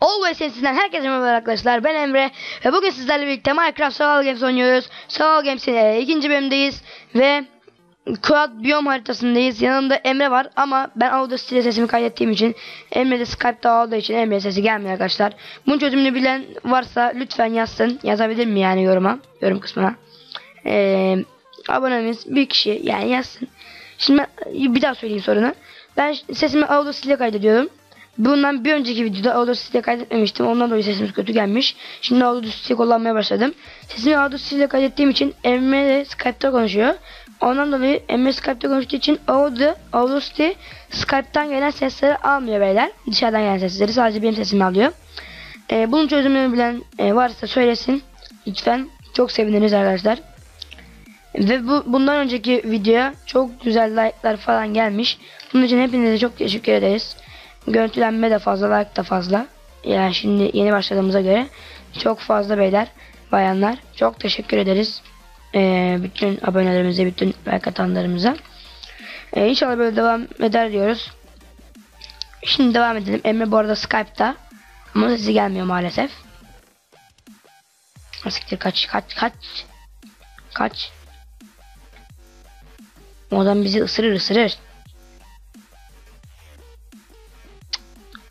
Always Sensiz'den herkese merhaba arkadaşlar. Ben Emre ve bugün sizlerle birlikte Minecraft Survival Games oynuyoruz. Survival Games'in e, ikinci bölümdeyiz ve Quad Biome haritasındayız. Yanımda Emre var ama ben Audacity sesimi kaydettiğim için Emre de Skype'da olduğu için Emre sesi gelmiyor arkadaşlar. Bunun çözümünü bilen varsa lütfen yazsın. Yazabilir mi yani yoruma? Yorum kısmına. Ee, abonemiz bir kişi yani yazsın. Şimdi ben, bir daha söyleyeyim sorunu. Ben sesimi Audacity ile kaydediyorum. Bundan bir önceki videoda Audacity'de kaydetmemiştim. Ondan dolayı sesimiz kötü gelmiş. Şimdi Audacity kullanmaya başladım. Sesimi Audacity'de kaydettiğim için Emre de Skype'ta konuşuyor. Ondan dolayı Emre Skype'ta konuştuğu için Audio, Audacity Skype'tan gelen sesleri almıyor beyler. Dışarıdan gelen sesleri sadece benim sesimi alıyor. Ee, bunun çözümünü bilen e, varsa söylesin. Lütfen. Çok seviniriz arkadaşlar. Ve bu bundan önceki videoya çok güzel like'lar falan gelmiş. Bunun için hepinize çok teşekkür ederiz. Görüntülenme de fazla, like da fazla. Yani şimdi yeni başladığımıza göre çok fazla beyler, bayanlar. Çok teşekkür ederiz. Ee, bütün abonelerimize, bütün like atanlarımıza. Ee, inşallah böyle devam eder diyoruz. Şimdi devam edelim. Emre bu arada Skype'ta. Ama sesi gelmiyor maalesef. Siktir kaç kaç kaç. Kaç. O adam bizi ısırır ısırır.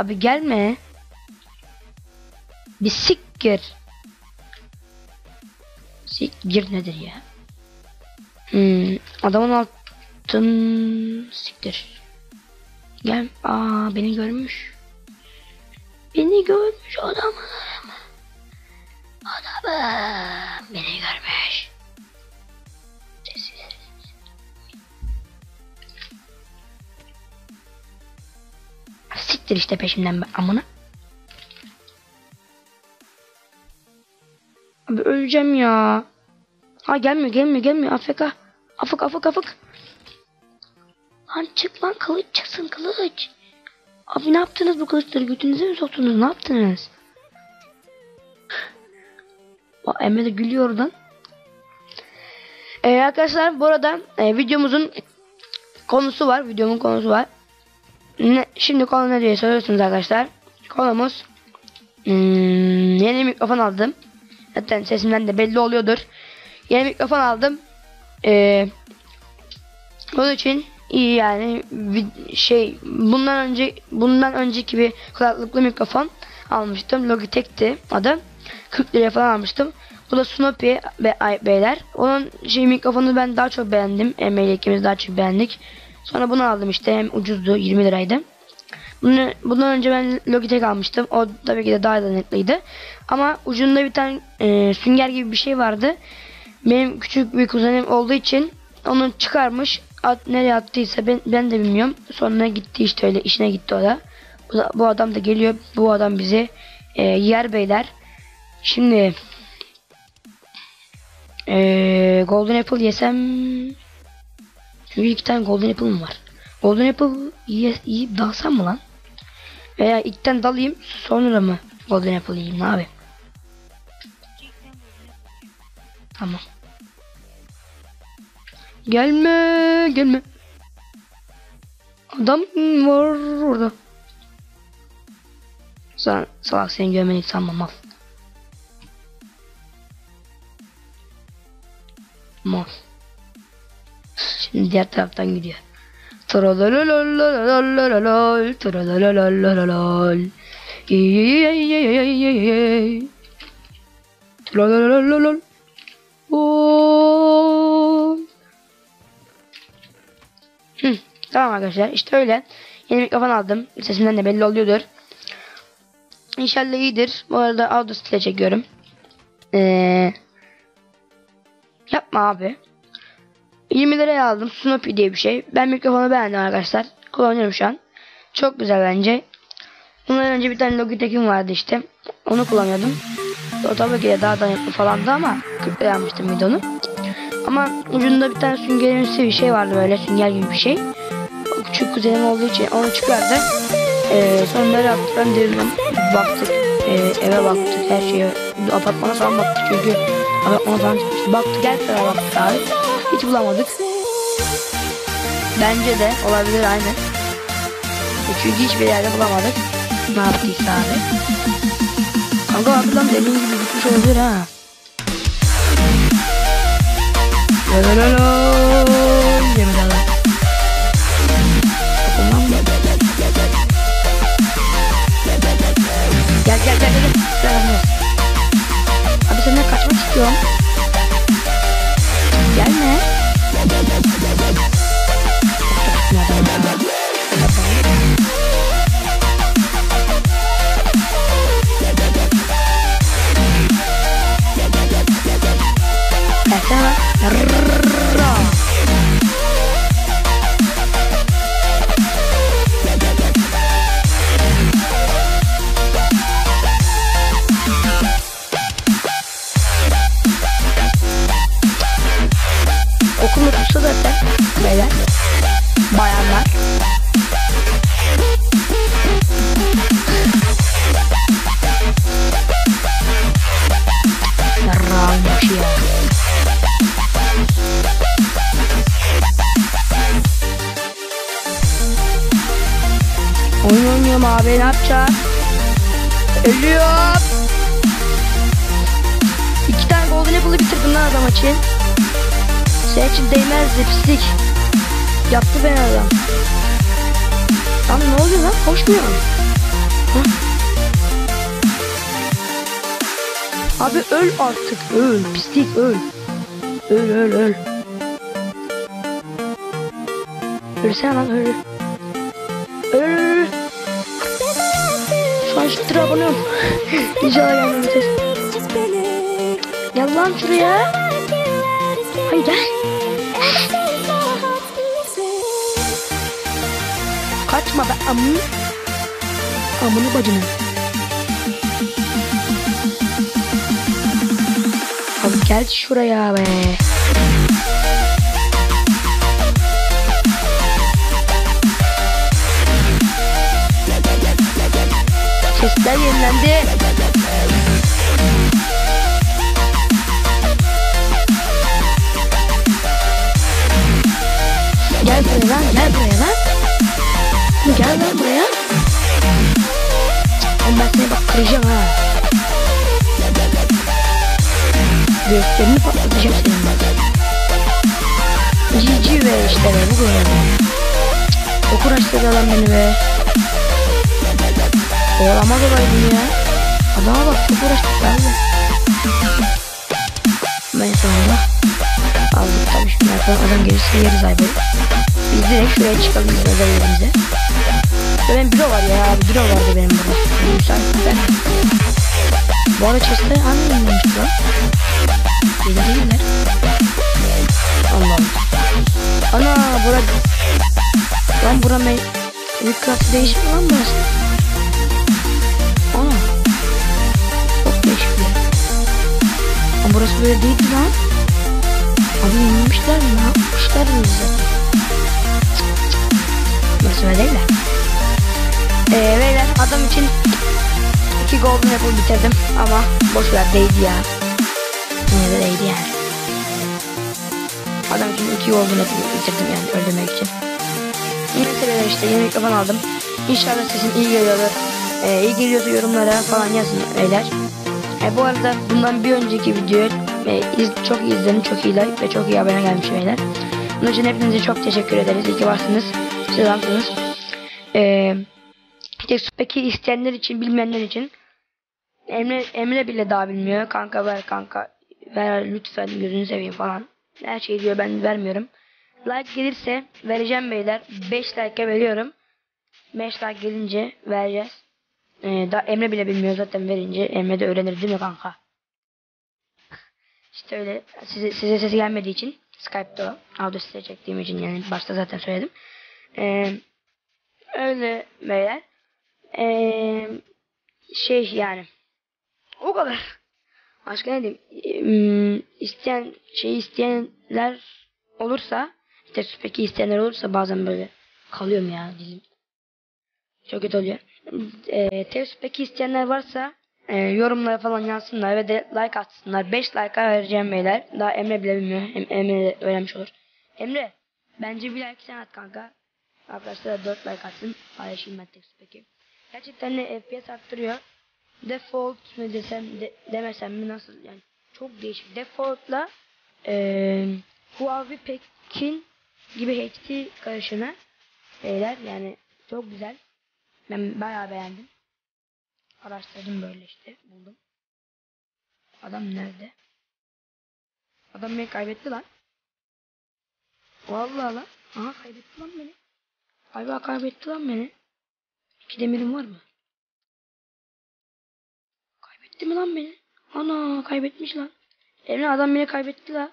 Abi gelme. Bir siktir. Siktir nedir ya? Hmm, adamın altın siktir. Gel. Aa beni görmüş. Beni görmüş adamım. Adamım Siktir işte peşimden ben amına. Abi öleceğim ya. Ha gelmiyor gelmiyor gelmiyor Afrika. Afık afık afık. Lan çık lan kılıç çıksın kılıç. Abi ne yaptınız bu kılıçları götünüze mi soktunuz ne yaptınız? Bak Emre de gülüyor oradan. Ee, arkadaşlar bu arada e, videomuzun konusu var. Videomun konusu var. Ne, şimdi konu ne diye soruyorsunuz arkadaşlar. Konumuz hmm, yeni mikrofon aldım. Zaten sesimden de belli oluyordur. Yeni mikrofon aldım. Ee, onun için iyi yani şey bundan önce bundan önceki bir kulaklıklı mikrofon almıştım. Logitech'ti adı. 40 liraya falan almıştım. Bu da Snoopy be beyler. Onun şey mikrofonu ben daha çok beğendim. Emre ikimiz daha çok beğendik. Sonra bunu aldım işte hem ucuzdu 20 liraydı. Bunu, bundan önce ben Logitech almıştım. O tabii ki de daha dayanıklıydı. Ama ucunda bir tane e, sünger gibi bir şey vardı. Benim küçük bir kuzenim olduğu için onu çıkarmış. At, nereye attıysa ben, ben de bilmiyorum. Sonra gitti işte öyle işine gitti o da. Bu, bu adam da geliyor. Bu adam bizi e, yer beyler. Şimdi e, Golden Apple yesem çünkü iki tane Golden Apple'ım var. Golden Apple yiyip, yiyip dalsam mı lan? Veya ilkten dalayım sonra mı Golden Apple yiyeyim abi? Tamam. Gelme gelme. Adam var orada. Sen salak seni görmeni sanmam al. Mal. Şimdi diğer taraftan gidiyor. Trollolololololol Trollololololol Trollolololol Tamam arkadaşlar işte öyle. Yeni mikrofon aldım. Sesimden de belli oluyordur. İnşallah iyidir. Bu arada audio stile çekiyorum. Ee, yapma abi. 20 liraya aldım Snoopy diye bir şey. Ben mikrofonu beğendim arkadaşlar. Kullanıyorum şu an. Çok güzel bence. Bundan önce bir tane Logitech'im vardı işte. Onu kullanıyordum. O tabii ki daha dayanıklı falandı ama 40 liraya almıştım videonu. Ama ucunda bir tane süngerimsi bir şey vardı böyle sünger gibi bir şey. O küçük kuzenim olduğu için onu çıkardı. Ee, sonra nereye yaptık ben de baktık. Ee, eve baktık her şeye. Apartmana falan baktık çünkü apartmana falan çıkmıştı. Baktık her tarafa baktık abi. Hiç bulamadık. Bence de olabilir aynı. Çünkü hiçbir yerde bulamadık. Ne yaptıysa abi. Kanka abi lan dediğin gibi gitmiş olabilir ha. Yemin ederim. Gel gel gel gel. Abi senden kaçmak istiyorum. Gelme. Gelsene Oyun oynuyorum abi ne yapacağım Ölüyorum İki tane golden apple'ı bitirdim lan adam için senin için değmezdi pislik. Yaptı beni adam. Lan ne oluyor lan? Koşmuyor. Hah. Abi öl artık. Öl. Pislik öl. Öl öl öl. Ölsene lan öl. An şu abone ol. İnşallah gelmem ses. Gel lan şuraya. Hayır gel. Kaçma be amın. Amını bacını. Abi gel şuraya be. Sesler yenilendi. Gel buraya lan, gel buraya lan. Gel lan buraya. Oğlum ben seni bak ha. Göğüslerini patlatacağım senin bak. Cici ve işte be bu kadar be. Çok uğraştırdı lan beni be. Olamaz olaydım ya. Adama bak çok uğraştık ben de. Ben sonunda aldık tabii şimdi arkadan adam gelirse yeriz aybayı. Biz direkt şuraya çıkalım biz özel yerimize. Benim büro var ya abi büro vardı benim burada. Müsait ben. Bu arada chest'e hangi demişti lan? Yeni değiller. Allah Allah. Ana bura... Lan bura me... Minecraft değişik lan burası? Ama burası böyle değildi lan. Abi yenilmişler mi? Ne yapmışlar bize? Burası öyle değil de. Ee, beyler adam için iki golden apple bitirdim ama boşver değdi ya. Yine de değdi yani. Adam için iki golden apple bitirdim yani öldürmek için. Neyse beyler işte yeni mikrofon aldım. İnşallah sesim iyi geliyordur. Ee, iyi geliyorsa yorumlara falan yazın beyler. E, bu arada bundan bir önceki video e, iz, çok iyi izlenim, çok iyi like ve çok iyi abone gelmiş beyler. Bunun için hepinize çok teşekkür ederiz. İyi ki varsınız. Siz. Ee, peki isteyenler için, bilmeyenler için Emre, Emre bile daha bilmiyor. Kanka ver kanka. Ver lütfen gözünü seveyim falan. Her şey diyor ben vermiyorum. Like gelirse vereceğim beyler. 5 like veriyorum. 5 like gelince vereceğiz. Ee, da Emre bile bilmiyor zaten verince Emre de öğrenir değil mi kanka? İşte öyle size, size sesi gelmediği için Skype'da audio size çektiğim için yani başta zaten söyledim. Ee, öyle beyler. Ee, şey yani o kadar. Başka ne diyeyim? Hmm, isteyen şey isteyenler olursa işte peki isteyenler olursa bazen böyle kalıyorum ya dilim. Çok kötü oluyor. E, Tevs peki isteyenler varsa e, yorumlara falan yazsınlar ve de like atsınlar. 5 like'a vereceğim beyler. Daha Emre bile bilmiyor. Em Emre öğrenmiş olur. Emre bence bir like sen at kanka. Arkadaşlar 4 like atsın. Paylaşayım ben Tevs peki. Gerçekten de FPS arttırıyor. Default mu desem de, demesem mi nasıl yani çok değişik. Default'la eee Huawei Pekin gibi HD karışımı beyler yani çok güzel. Ben bayağı beğendim. Araştırdım böyle işte buldum. Adam nerede? Adam beni kaybetti lan. Vallahi lan. Aha kaybetti lan beni. Galiba kaybetti lan beni. İki demirim var mı? Kaybetti mi lan beni? Ana kaybetmiş lan. Emre adam beni kaybetti lan.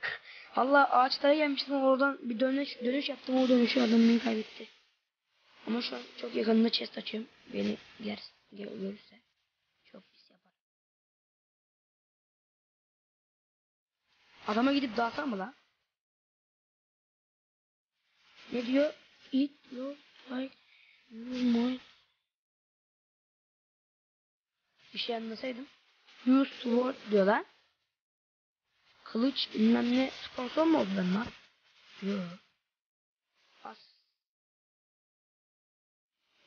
Allah ağaçlara gelmiştim oradan bir dönüş dönüş yaptım o dönüşü adam beni kaybetti. Ama şu an çok yakınında chest açıyorum. Beni yer, gö- görürse çok pis yapar. Adama gidip dağıtsam mı lan? Ne diyor? Eat your like you might. Bir şey anlasaydım. Use sword diyorlar. Kılıç bilmem ne sponsor mu oldu lan lan? Yok.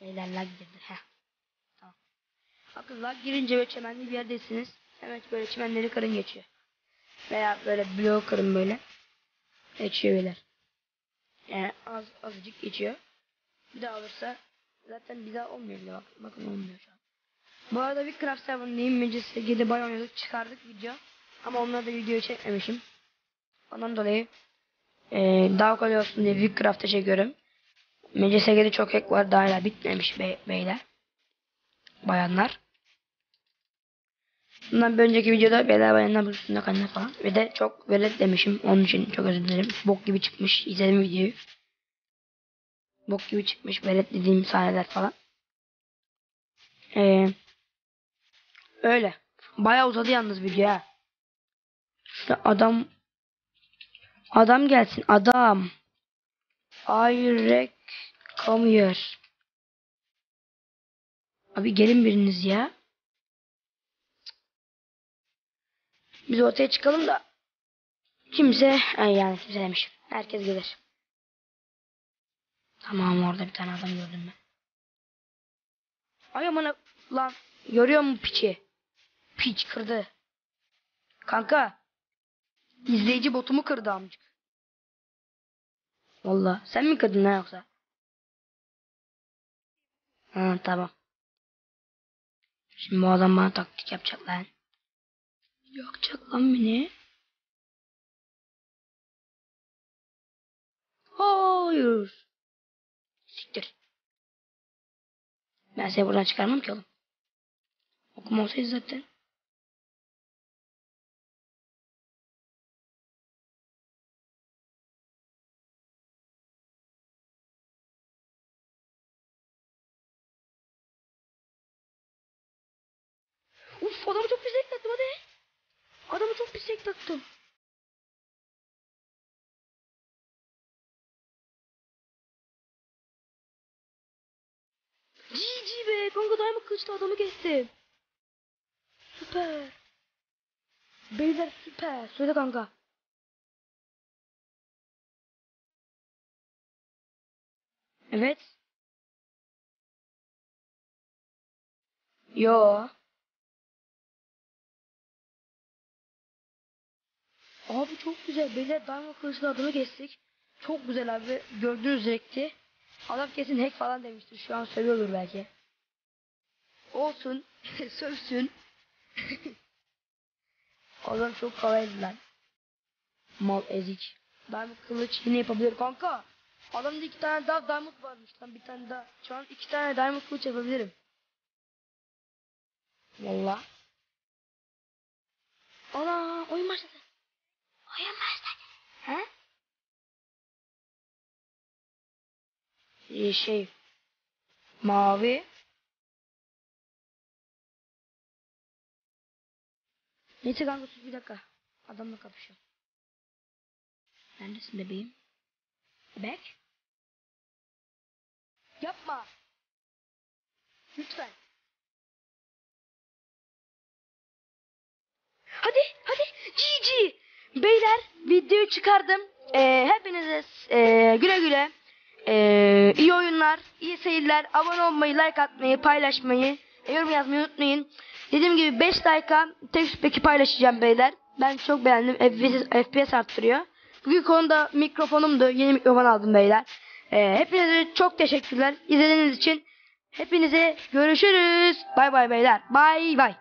Beyler lag girdi. Heh. Tamam. Bakın lag girince böyle çemenli bir yerdesiniz. Evet böyle çimenleri kırın geçiyor. Veya böyle bloğu kırın böyle. Geçiyor beyler. Yani az azıcık geçiyor. Bir daha alırsa zaten bir daha olmuyor bile bak. Bakın olmuyor şu an. Bu arada bir craft server'ındayım. Meclise gidi bayağı oynadık. Çıkardık video. Ama onları da videoyu çekmemişim. Ondan dolayı eee daha kolay olsun diye Big Craft'a çekiyorum. Gidi çok hack var. Daha bitmemiş bey beyler. Bayanlar. Bundan bir önceki videoda beyler bayanlar bu üstünde falan. Ve de çok velet demişim. Onun için çok özür dilerim. Bok gibi çıkmış. İzledim videoyu. Bok gibi çıkmış. Velet dediğim sahneler falan. Ee, öyle. Bayağı uzadı yalnız video ha. Şurada adam adam gelsin adam. Ayrek come. Abi gelin biriniz ya. Biz ortaya çıkalım da kimse yani kimse demiş. Herkes gelir. Tamam orada bir tane adam gördüm ben. Ay amına lan görüyor musun piçi? Piç kırdı. Kanka izleyici botumu kırdı amcık. Valla sen mi kırdın ha yoksa? Ha tamam. Şimdi bu adam bana taktik yapacak lan. Yakacak lan beni. Hayır. Siktir. Ben seni buradan çıkarmam ki oğlum. Okuma olsaydı zaten. Adamı çok pis taktım hadi. Adamı çok pis taktım. GG be kanka daima kılıçla adamı kestim. Süper. Beyler süper. Söyle kanka. Evet. Yo. Abi çok güzel. Beyler daima kılıçla adamı kestik. Çok güzel abi. Gördüğünüz renkti. Adam kesin hack falan demiştir. Şu an sövüyordur belki. Olsun. Sövsün. Adam çok kolaydı lan. Mal ezik. Diamond kılıç yine yapabilir kanka. Adamda iki tane daha diamond varmış lan bir tane daha. Şu an iki tane diamond kılıç yapabilirim. Valla. Ana oyun başladı. Oyun başladı. He? Ee, şey. Mavi. Neyse kanka sus bir dakika. Adamla kapışıyorum. Neredesin bebeğim? Bebek? Yapma. Lütfen. Hadi hadi GG. Beyler videoyu çıkardım. Ee, hepinize e, güle güle. Ee, iyi oyunlar, iyi seyirler. Abone olmayı, like atmayı, paylaşmayı, e, yorum yazmayı unutmayın. Dediğim gibi 5 like'a tek peki paylaşacağım beyler. Ben çok beğendim. FPS arttırıyor. Bugün konuda mikrofonumdu. Yeni mikrofon aldım beyler. Ee, hepinize çok teşekkürler. İzlediğiniz için hepinize görüşürüz. Bay bay beyler. Bay bay.